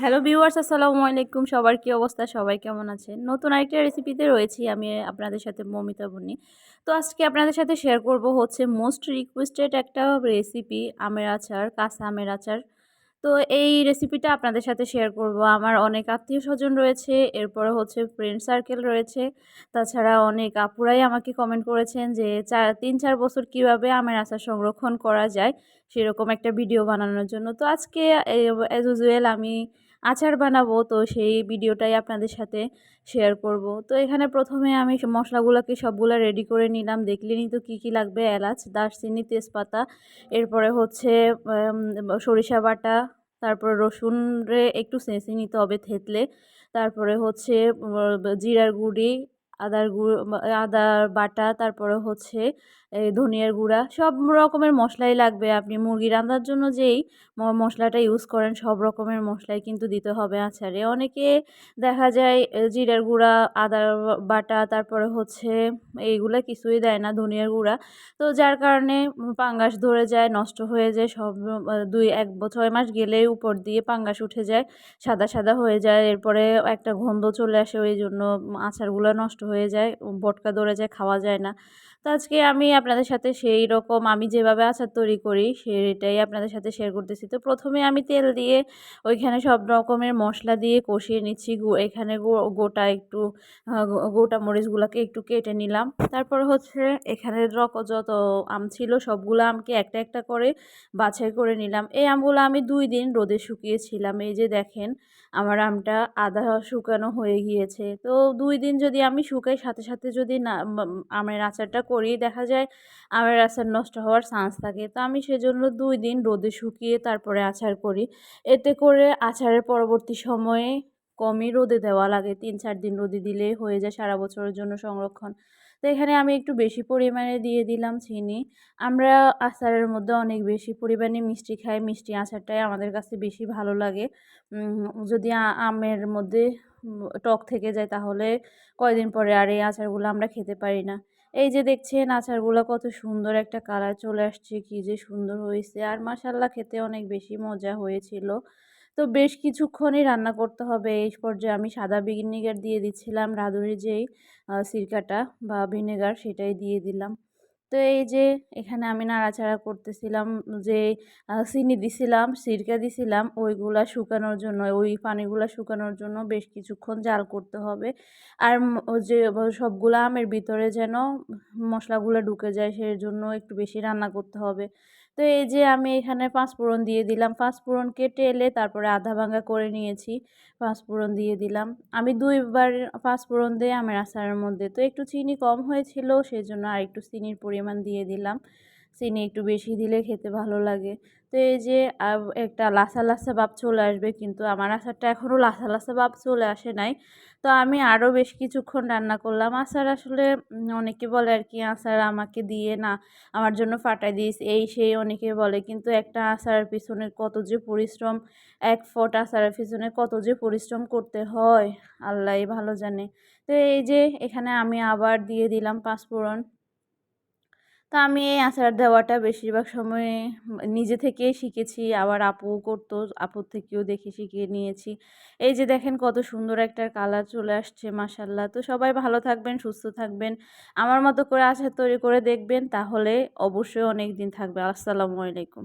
Hello viewers, আসসালামু আলাইকুম। সবার কি অবস্থা? সবাই কেমন আছেন? নতুন আরেকটা রেসিপিতে রয়েছি আমি আপনাদের সাথে মমিতা বন্নি। তো আজকে আপনাদের সাথে শেয়ার করব হচ্ছে মোস্ট রিকোয়েস্টেড একটা রেসিপি আমের আচার, কাঁচা আমের আচার। তো এই রেসিপিটা আপনাদের সাথে শেয়ার করব। আমার অনেক আত্মীয় স্বজন রয়েছে, এরপরে হচ্ছে ফ্রেন্ড সার্কেল রয়েছে। তাছাড়া অনেক আপুরাই আমাকে কমেন্ট করেছেন যে চার, তিন, চার বছর কীভাবে আমের আচার সংরক্ষণ করা যায়, সেরকম একটা ভিডিও বানানোর জন্য। তো আজকে অ্যাজ ইউজুয়াল আমি আচার বানাবো, তো সেই ভিডিওটাই আপনাদের সাথে শেয়ার করব। তো এখানে প্রথমে আমি মশলাগুলোকে সবগুলো রেডি করে নিলাম। দেখলেনি তো কী কী লাগবে? এলাচ, দারচিনি, তেজপাতা, এরপরে হচ্ছে সরিষা বাটা, তারপরে রসুন রে একটু সেঁচে নিতে হবে থেতলে। তারপরে হচ্ছে জিরার গুঁড়ি আদার গুঁড়ো আদার বাটা, তারপরে হচ্ছে ধনিয়ার গুঁড়া, সব রকমের মশলাই লাগবে। আপনি মুরগি রান্নার জন্য যেই মশলাটা ইউজ করেন, সব রকমের মশলাই কিন্তু দিতে হবে আচারে। অনেকে দেখা যায় জিরার গুঁড়া, আদার বাটা, তারপরে হচ্ছে, এইগুলো কিছুই দেয় না, ধনিয়ার গুঁড়া। তো যার কারণে পাঙ্গাস ধরে যায়, নষ্ট হয়ে যায়, সব দুই, এক ছয় মাস গেলে উপর দিয়ে পাঙ্গাস উঠে যায়, সাদা সাদা হয়ে যায়। এরপরে একটা গন্ধ চলে আসে, ওই জন্য আচারগুলো নষ্ট হয়ে যায় বটকা ধরে যায়, খাওয়া যায় না। তো আজকে আমি আপনাদের সাথে সেই রকম আমি যেভাবে আচার তৈরি করি, সেটাই আপনাদের সাথে শেয়ার করতেছি। তো প্রথমে আমি তেল দিয়ে ওইখানে সব রকমের মশলা দিয়ে কষিয়ে নিচ্ছি। এখানে গোটা একটু গোটা মরিচগুলোকে একটু কেটে নিলাম। তারপর হচ্ছে এখানে রক, যত আম ছিল সবগুলো আমকে একটা একটা করে বাছাই করে নিলাম। এই আমগুলো আমি দুই দিন রোদে শুকিয়েছিলাম। এই যে দেখেন, আমার আমটা আদা শুকানো হয়ে গিয়েছে। তো দুই দিন যদি আমি শুকাই সাথে সাথে যদি না আমের আচারটা করি দেখা যায়, আমের আচার নষ্ট হওয়ার চান্স থাকে। তো আমি সেজন্য দুই দিন রোদে শুকিয়ে তারপরে আচার করি। এতে করে আচারের পরবর্তী সময়ে কমই রোদে দেওয়া লাগে। তিন, চার দিন রোদে দিলে হয়ে যায় সারা বছরের জন্য সংরক্ষণ। তো এখানে আমি একটু বেশি পরিমাণে দিয়ে দিলাম চিনি। আমরা আচারের মধ্যে অনেক বেশি পরিমাণে মিষ্টি খাই। মিষ্টি আচারটাই আমাদের কাছে বেশি ভালো লাগে। যদি আমের মধ্যে টক থেকে যায়, তাহলে কয়দিন পরে আর এই আচারগুলো আমরা খেতে পারি না। এই যে দেখছেন আচারগুলো কত সুন্দর একটা কালার চলে আসছে, কি যে সুন্দর হয়েছে। আর মাসাল্লা খেতে অনেক বেশি মজা হয়েছিল। তো বেশ কিছুক্ষণই রান্না করতে হবে। এই পর্যায়ে আমি সাদা ভিনেগার দিয়ে দিচ্ছিলাম, রাঁধুনির যেই সিরকাটা বা ভিনেগার সেটাই দিয়ে দিলাম। তো এই যে এখানে আমি নাড়াচাড়া করতেছিলাম, যে চিনি দিছিলাম, সিরকা দিছিলাম, ওইগুলা শুকানোর জন্য, ওই পানিগুলা শুকানোর জন্য বেশ কিছুক্ষণ জাল করতে হবে। আর যে সবগুলো আমের ভিতরে যেন মশলাগুলো ঢুকে যায় সেই জন্য একটু বেশি রান্না করতে হবে। তো এই যে আমি এখানে পাঁচফোড়ন দিয়ে দিলাম। পাঁচফোড়ন কেটে এলে তারপরে আধা ভাঙা করে নিয়েছি, পাঁচফোড়ন দিয়ে দিলাম। আমি দুইবার পাঁচফোড়ন দিয়ে আমের আচারের মধ্যে। তো একটু চিনি কম হয়েছিল সেই জন্য আর একটু চিনির পরিমাণ দিয়ে দিলাম। চিনি একটু বেশি দিলে খেতে ভালো লাগে। তো এই যে একটা লাসা লাসা ভাব চলে আসবে কিন্তু আমার আচারটা এখনও লাসা লাসা ভাব চলে আসে নাই। তো আমি আরও বেশ কিছুক্ষণ রান্না করলাম। আচার আসলে অনেকে বলে আর কি, আচার আমাকে দিয়ে না, আমার জন্য ফাটাই দিস। এই সেই অনেকে বলে। কিন্তু একটা আচারের পিছনে কত যে পরিশ্রম, এক ফট আচারের পিছনে কত যে পরিশ্রম করতে হয় আল্লাহ ভালো জানে। তো এই যে, এখানে আমি আবার দিয়ে দিলাম পাঁচফোড়ন তো আমি এই আচার দেওয়াটা বেশিরভাগ সময়ে নিজে থেকেই শিখেছি, আবার আপু করতো, আপুর থেকেও দেখে শিখিয়ে নিয়েছি। এই যে দেখেন কত সুন্দর একটা কালার চলে আসছে মাসাল্লাহ তো সবাই ভালো থাকবেন, সুস্থ থাকবেন। আমার মতো করে আচার তৈরি করে দেখবেন, তাহলে অবশ্যই অনেক দিন থাকবে। আসসালামু আলাইকুম।